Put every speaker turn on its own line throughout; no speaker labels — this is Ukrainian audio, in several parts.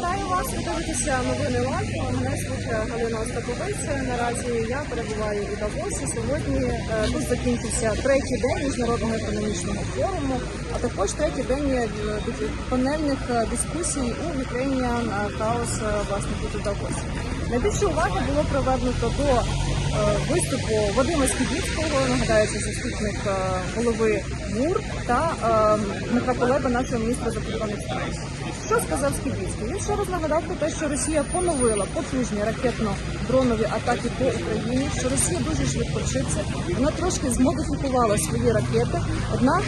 Вітаю вас, ви дивитеся новини Лайфу. Мене звуть Галина Остаповиця. Наразі я перебуваю у Давосі. Сьогодні е, тут закінчився третій день міжнародного економічного форуму, а також третій день е, панельних е, дискусій у Ukrainian е, власне тут у Давосі. Найбільше уваги було приведено до е, виступу Вадима Скібіцького, нагадаю, заступник е, голови ГУР та е, Дмитра Кулеба, нашого міністра закордонних справ. Що сказав Скібіцький? Він ще раз нагадав про те, що Росія поновила потужні ракетно-дронові атаки по Україні, що Росія дуже швидко вчиться. Вона трошки змодифікувала свої ракети, однак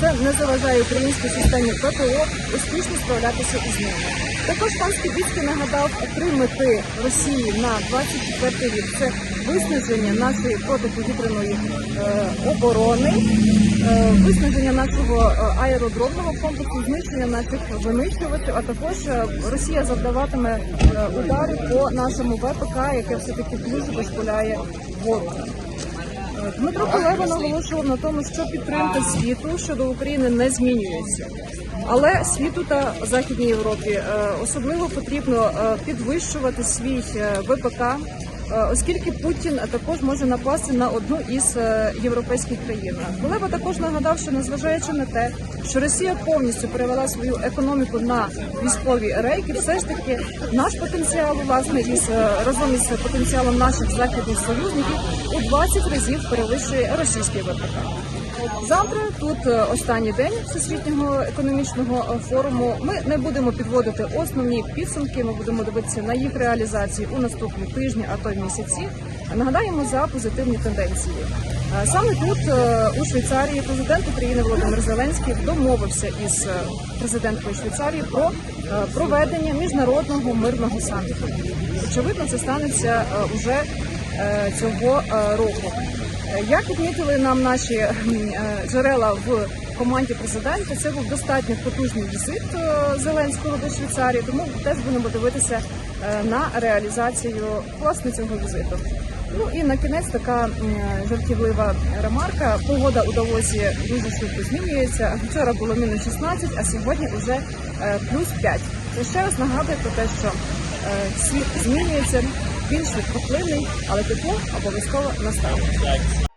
це не заважає українській системі ППО успішно справлятися із ними. Також пан Скібіцький нагадав три мети Росії на 24 рік. Це виснаження нашої протиповітряної е, оборони, е, виснаження нашого е, аеродромного комплексу, знищення наших винищувачів, а також Росія завдаватиме удари по нашому ВПК, яке все таки дуже дошкуляє ворогу. Дмитро Кулеба наголошував на тому, що підтримка світу щодо України не змінюється. Але світу та Західній Європі е, особливо потрібно е, підвищувати свій е, ВПК, оскільки Путін також може напасти на одну із е, європейських країн. Кулеба також нагадав, що незважаючи на те, що Росія повністю перевела свою економіку на військові рейки, все ж таки наш потенціал власне із е, разом із потенціалом наших західних союзників у 20 разів перевищує російський ВПК. Завтра тут е, останній день всесвітнього економічного е, форуму. Ми не будемо підводити основні підсумки. Ми будемо дивитися на їх реалізацію у наступні тижні, а то й місяці. Нагадаємо за позитивні тенденції. Е, Саме тут, у Швейцарії, президент України Володимир Зеленський домовився із президенткою Швейцарії про проведення міжнародного мирного саміту. Очевидно, це станеться уже цього е, року. Е, Як відмітили нам наші е, джерела в команді президента, це був достатньо потужний візит е, Зеленського до Швейцарії, тому теж будемо дивитися е, на реалізацію власне цього візиту. Ну і на кінець така жартівлива ремарка. Погода у Давосі дуже швидко змінюється. Вчора було мінус 16, а сьогодні вже е, плюс 5. Це ще раз нагадує про те, що е, світ змінюється, більш швидкоплинний, але тепло обов'язково настане.